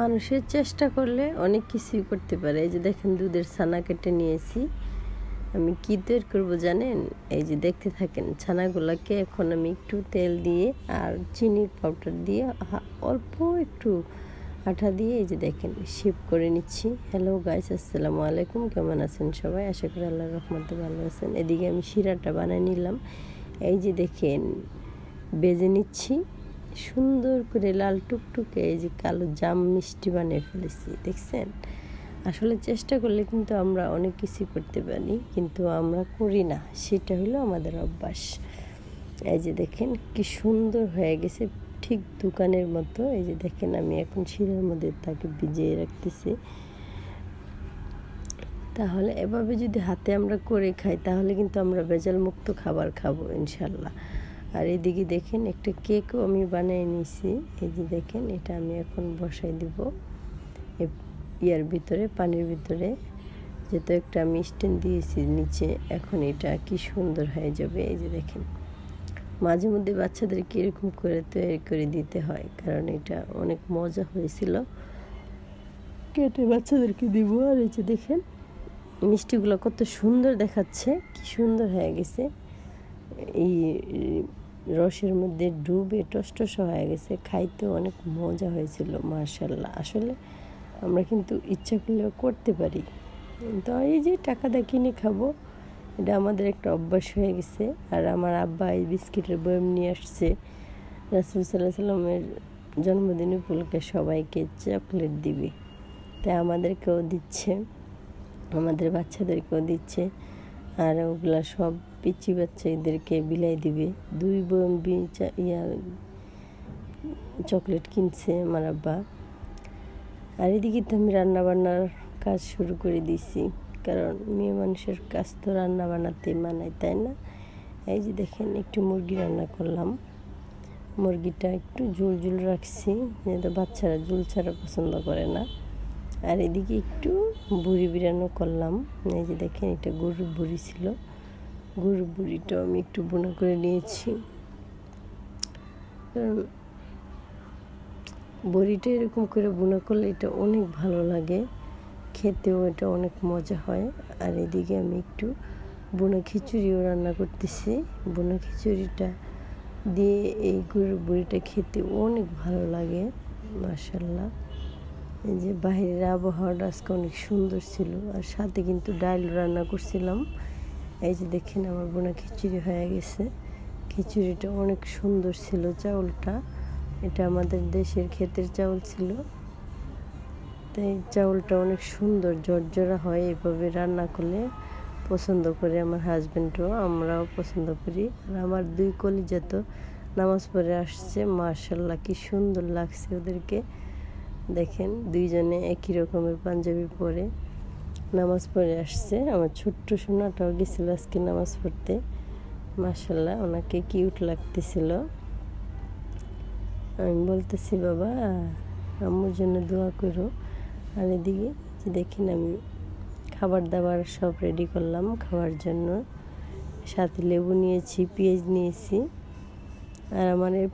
মানুষের চেষ্টা করলে অনেক কিছুই করতে পারে। এই যে দেখেন দুধের ছানা কেটে নিয়েছি। আমি কী তৈরি করব জানেন? এই যে দেখতে থাকেন, ছানাগুলোকে এখন আমি একটু তেল দিয়ে আর চিনির পাউডার দিয়ে অল্প একটু আঠা দিয়ে এই যে দেখেন শিপ করে নিচ্ছি। হ্যালো গাইস, আসসালামু আলাইকুম। কেমন আছেন সবাই? আশা করি আল্লাহ রহমতে ভালো আছেন। এদিকে আমি শিরাটা বানিয়ে নিলাম। এই যে দেখেন, বেজে নিচ্ছি। সুন্দর করে লাল টুকটুকে এই যে কালো জাম মিষ্টি বানিয়ে ফেলেছি, দেখছেন? আসলে চেষ্টা করলে কিন্তু আমরা অনেক কিছুই করতে পারি, কিন্তু আমরা করি না। সেটা হলো আমাদের অভ্যাস। এই যে দেখেন, কি সুন্দর হয়ে গেছে। ঠিক দোকানের মতো, এই যে দেখেন, আমি এখন শিরার মধ্যে তাকে ভিজিয়ে রাখতেছি। তাহলে এভাবে যদি হাতে আমরা করে খাই, তাহলে কিন্তু আমরা ভেজাল মুক্ত খাবার খাব, ইনশাল্লাহ। আর এদিকে দেখেন একটা কেকও আমি বানিয়ে নিয়েছি। এই যে দেখেন, এটা আমি এখন বসাই দিব। ইয়ার ভিতরে, পানির ভিতরে। যেহেতু একটা আমি স্ট্যান্ড দিয়েছি নিচে, এখন এটা কি সুন্দর হয়ে যাবে। এই যে দেখেন, মাঝে মধ্যে বাচ্চাদেরকে এরকম করে তৈরি করে দিতে হয়, কারণ এটা অনেক মজা হয়েছিল। কেটে বাচ্চাদেরকে দিব, আর এই যে দেখেন, মিষ্টিগুলো কত সুন্দর দেখাচ্ছে, কি সুন্দর হয়ে গেছে। এই রসের মধ্যে ডুবে টসটস হয়ে গেছে, খাইতে অনেক মজা হয়েছিল মার্শাল্লাহ আসলে আমরা কিন্তু ইচ্ছা করলেও করতে পারি। তো এই যে টাকা দিয়ে কিনে খাব, এটা আমাদের একটা অভ্যাস হয়ে গেছে। আর আমার আব্বা এই বিস্কিটের বয়ম নিয়ে আসছে। রাসুল সাল্লাহ সাল্লামের জন্মদিন উপলক্ষে সবাইকে চকলেট দিবে। তাই আমাদেরকেও দিচ্ছে, আমাদের বাচ্চাদেরকেও দিচ্ছে। আর ওগুলা সব পিচি বাচ্চাদেরকে বিলাই দিবে। দুই বোন ইয়া চকলেট কিনছে আমার আব্বা। আর এদিকে তো আমি রান্না বান্নার কাজ শুরু করে দিয়েছি। কারণ মেয়ে মানুষের কাজ তো রান্না বানাতে মানায়, তাই না? এই যে দেখেন, একটু মুরগি রান্না করলাম। মুরগিটা একটু ঝুল ঝুল রাখছি, যেহেতু বাচ্চারা ঝুল ছাড়া পছন্দ করে না। আর এদিকে একটু বুড়ি বিরানো করলাম। এই যে দেখেন, এটা গরুর বুড়ি ছিল। গরুর বুড়িটাও আমি একটু বোনা করে নিয়েছি। কারণ বড়িটা এরকম করে বোনা করলে এটা অনেক ভালো লাগে। খেতেও এটা অনেক মজা হয়। আর এদিকে আমি একটু বোনা খিচুড়িও রান্না করতেছি। বোনা খিচুড়িটা দিয়ে এই গরুর বড়িটা খেতে অনেক ভালো লাগে মাসাল্লাহ এই যে বাইরের আবহাওয়াটা আজকে অনেক সুন্দর ছিল। আর সাথে কিন্তু ডাল রান্না করছিলাম। এই যে দেখেন আমার বোনা খিচুড়ি হয়ে গেছে। খিচুড়িটা অনেক সুন্দর ছিল চাউলটা। এটা আমাদের দেশের ক্ষেতের চাউল ছিল। তাই চাউলটা অনেক সুন্দর জর্জরা হয় এভাবে রান্না করলে। পছন্দ করে আমার হাজব্যান্ডও আমরাও পছন্দ করি। আর আমার দুই কলিজা তো নামাজ পড়ে আসছে। মার্শাল্লাহ কি সুন্দর লাগছে ওদেরকে। দেখেন, দুইজনে একই রকমের পাঞ্জাবি পরে নামাজ পড়ে আসছে। আমার ছোট্ট সোনাটাও গেছিল আজকে নামাজ পড়তে। মার্শাল্লাহ ওনাকে কিউট লাগতেছিল। আমি বলতেছি, বাবা, আম্মুর জন্য দোয়া করো। আর এদিকে যে দেখেন, আমি খাবার দাবার সব রেডি করলাম খাওয়ার জন্য। সাথে লেবু নিয়েছি, পেঁয়াজ নিয়েছি। আর আমার